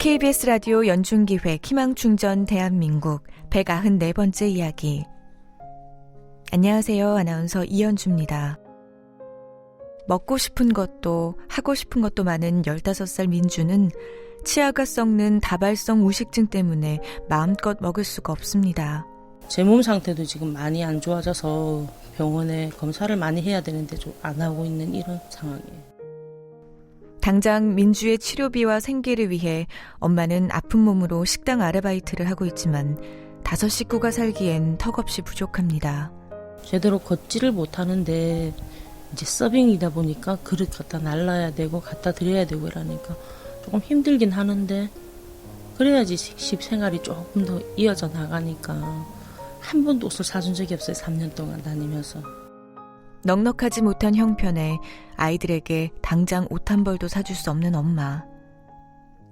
KBS 라디오 연중기획 희망충전 대한민국 194번째 이야기. 안녕하세요. 아나운서 이현주입니다. 먹고 싶은 것도 하고 싶은 것도 많은 15살 민주는 치아가 썩는 다발성 우식증 때문에 마음껏 먹을 수가 없습니다. 제 몸 상태도 지금 많이 안 좋아져서 병원에 검사를 많이 해야 되는데 좀 안 하고 있는 이런 상황이에요. 당장 민주의 치료비와 생계를 위해 엄마는 아픈 몸으로 식당 아르바이트를 하고 있지만 다섯 식구가 살기엔 턱없이 부족합니다. 제대로 걷지를 못하는데 이제 서빙이다 보니까 그릇 갖다 날라야 되고 갖다 드려야 되고 이러니까 조금 힘들긴 하는데 그래야지 식 생활이 조금 더 이어져 나가니까 한 번도 옷을 사준 적이 없어요. 3년 동안 다니면서. 넉넉하지 못한 형편에 아이들에게 당장 옷 한 벌도 사줄 수 없는 엄마.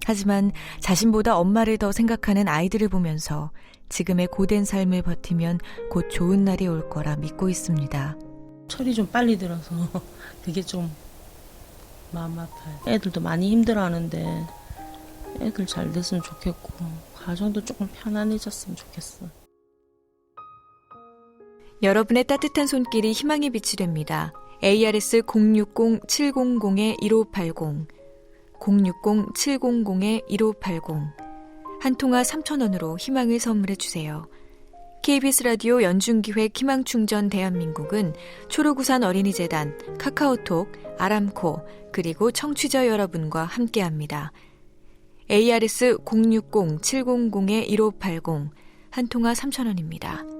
하지만 자신보다 엄마를 더 생각하는 아이들을 보면서 지금의 고된 삶을 버티면 곧 좋은 날이 올 거라 믿고 있습니다. 철이 좀 빨리 들어서 그게 좀 마음 아파요. 애들도 많이 힘들어하는데 애들 잘 됐으면 좋겠고 가정도 조금 편안해졌으면 좋겠어. 여러분의 따뜻한 손길이 희망의 빛이 됩니다. ARS 060-700-1580 060-700-1580 한 통화 3,000원으로 희망을 선물해 주세요. KBS 라디오 연중기획 희망충전 대한민국은 초록우산 어린이재단, 카카오톡, 아람코, 그리고 청취자 여러분과 함께합니다. ARS 060-700-1580 한 통화 3,000원입니다.